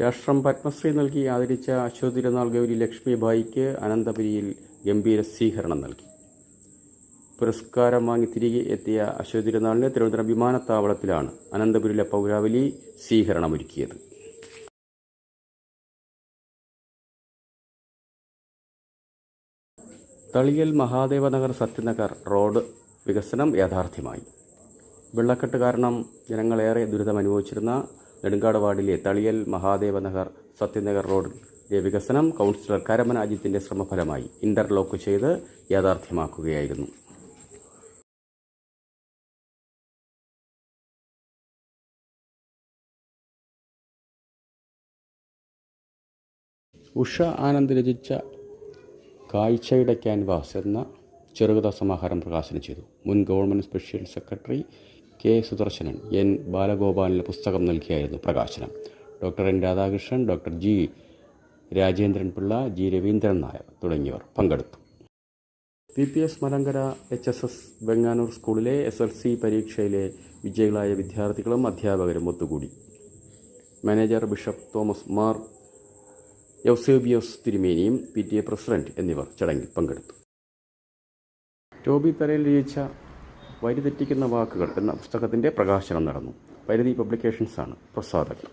രാഷ്ട്രം പത്മശ്രീ നൽകി ആദരിച്ച അശ്വതി ഗൗരി ലക്ഷ്മിബായിക്ക് അനന്തപുരിയിൽ ഗംഭീര സ്വീകരണം നൽകി. പുരസ്കാരം വാങ്ങി തിരികെ എത്തിയ അശ്വതി തിരുവനന്തപുരം വിമാനത്താവളത്തിലാണ് അനന്തപുരിലെ പൗരാവലി സ്വീകരണമൊരുക്കിയത്. തളിയൽ മഹാദേവ നഗർ സത്യനഗർ റോഡ് വികസനം യാഥാർത്ഥ്യമായി. വെള്ളക്കെട്ട് കാരണം ജനങ്ങളേറെ ദുരിതം അനുഭവിച്ചിരുന്ന നെടുങ്കാട് വാർഡിലെ തളിയൽ മഹാദേവ നഗർ സത്യനഗർ റോഡിലെ വികസനം കൗൺസിലർ കരമന അജിത്തിന്റെ ശ്രമഫലമായി ഇന്റർലോക്ക് ചെയ്ത് യാഥാർത്ഥ്യമാക്കുകയായിരുന്നു. ഉഷ ആനന്ദ് രചിച്ച കാഴ്ചയുടെ ക്യാൻവാസ് എന്ന ചെറുകഥാ സമാഹാരം പ്രകാശനം ചെയ്തു. മുൻ government special secretary K Sudarsanan N ബാലഗോപാലിന് പുസ്തകം നൽകിയായിരുന്നു പ്രകാശനം. Doctor N Radhakrishnan doctor G Rajendran Pillai G Raveendran Nair തുടങ്ങിയവർ പങ്കെടുത്തു. P P S Malankara H S S Venganoor സ്കൂളിലെ എസ് എൽ സി പരീക്ഷയിലെ വിജയികളായ വിദ്യാർത്ഥികളും അധ്യാപകരും ഒത്തുകൂടി. Manager bishop Thomas Mar Yausebios തിരുമേനിയും P T A president എന്നിവർ ചടങ്ങിൽ പങ്കെടുത്തു. ടോബി പെരയിൽ രചിച്ച വരിതെറ്റിക്കുന്ന വാക്കുകൾ എന്ന പുസ്തകത്തിന്റെ പ്രകാശനം നടന്നു. പരിധി പബ്ലിക്കേഷൻസാണ് പ്രസാധകർ